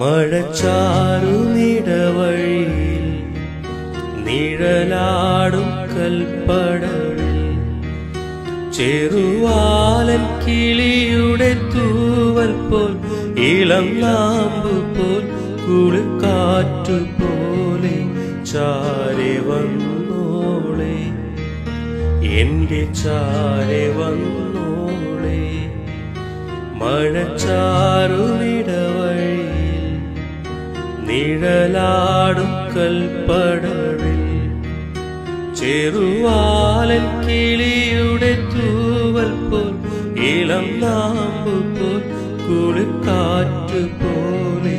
മഴച്ചാറുനിടവഴിയിൽ നിഴലാടും കൽപ്പടവിൽ ചെറുവാലൻ കിളിയുടെ തൂവൽ പോൽ ഇളം നാമ്പു പോൽ കുളിക്കാറ്റു പോലെ ചാരെ വന്നോളെ. എന്റെ ചാരെ വന്നോളെ. മഴച്ചാറുനിടവഴിയിൽ നിഴലാടും കൽപ്പടവിൽ. ചെറുവാലൻ കിളിയുടെ തൂവൽ പോൽ ഇളം നാമ്പു പോൽ കുളിക്കാറ്റ് പോലെ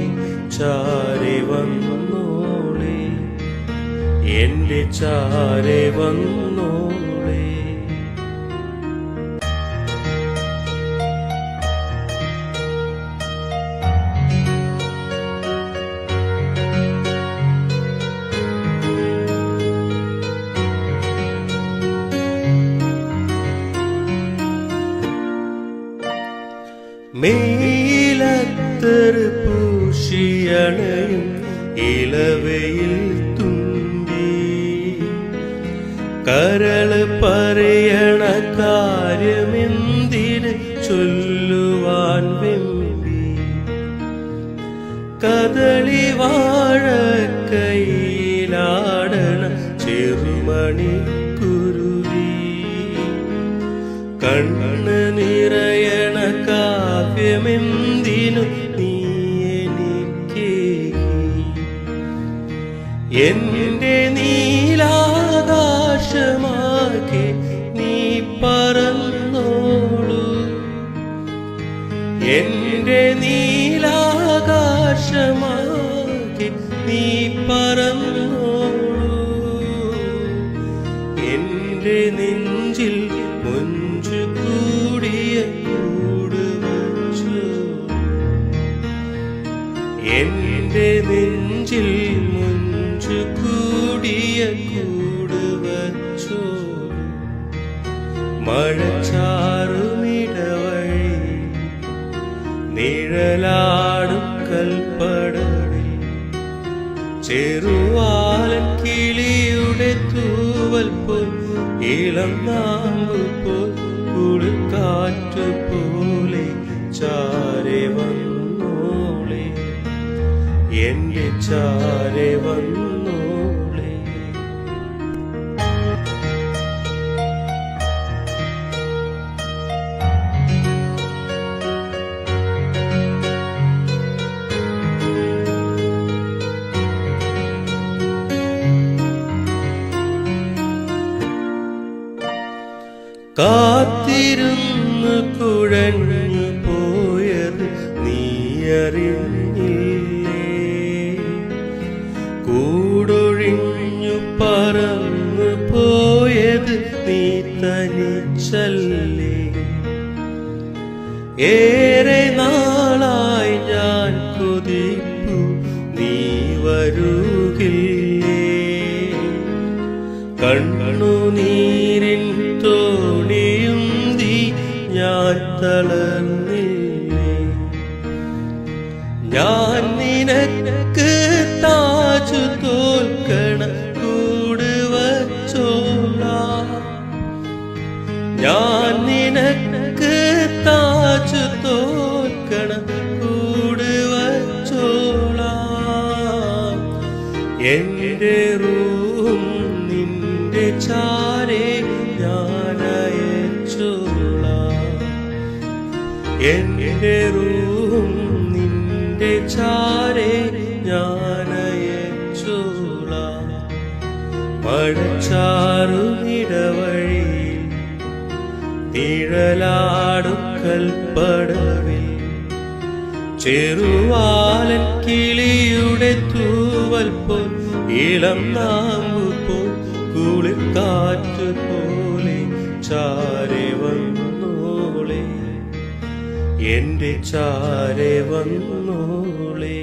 ചാരി വന്നോളെ. എന്റെ ചാരി വന്നോളെ. മേലത്തറ് പൂശിയണയും ഇളവയിൽ തുമ്പി. കരൾ പറയണ കാര്യമെന്തിന് ചൊല്ലുവാൻ വെമ്പി കദളി വാഴ കയ്യിലാടണ ചെറുമണി പറന്നോളൂ. എന്റെ നീലാകാശമാകെ നീ പറന്നോളൂ. എന്റെ നെഞ്ചിൽ മുഞ്ചു കൂടിയ കൂട് എന്റെ നെഞ്ചിൽ മുഞ്ചു കൂടിയ കൂട് മഴച്ചാറുമിടവഴി നിഴലാടും കൽപ്പടവിൽ ചെറുവാലൻ കിളിയുടെ തൂവൽ പോൽ ഇളം നാമ്പ് പോൽ കുളിക്കാറ്റ് പോലെ ചാരെ വന്നോളെ. എന്റെ ചാരെ വന്നോളെ കാത്തിരുന്ന് കുഴഞ്ഞു പോയത് നീ അറിഞ്ഞില്ലേ കൂടൊഴിഞ്ഞു പറന്നു പോയത് നീ തനിച്ചല്ലേ? ഏറെ നാളായി ഞാൻ കൊതിപ്പു നീ വരുകില്ലേ? കണ്ണുനീരിൻ തളർന്നില്ലേ ഞാൻ നിനക്ക് താജു തോൽക്കണ കൂട് വച്ചോളാം. ഞാൻ നിനക്ക് താജു തോൽക്കണ കൂട് വച്ചോളാം. എന്റെ റൂം നിന്റെ ചാരേ ഞാൻ എന്റെ നിന്റെ ചാരെ ഞാൻ അയച്ചോളാം മഴച്ചാറുമിടവഴി നിഴലാടും കൽപ്പടവിൽ. ചെറുവാലൻ കിളിയുടെ തൂവൽ പോൽ ഇളം നാമ്പു പോൽ കുളിക്കാറ്റ് പോലെ ചാരെ വന്നോളെ എന്റെ ചാരെ വന്നോളേ.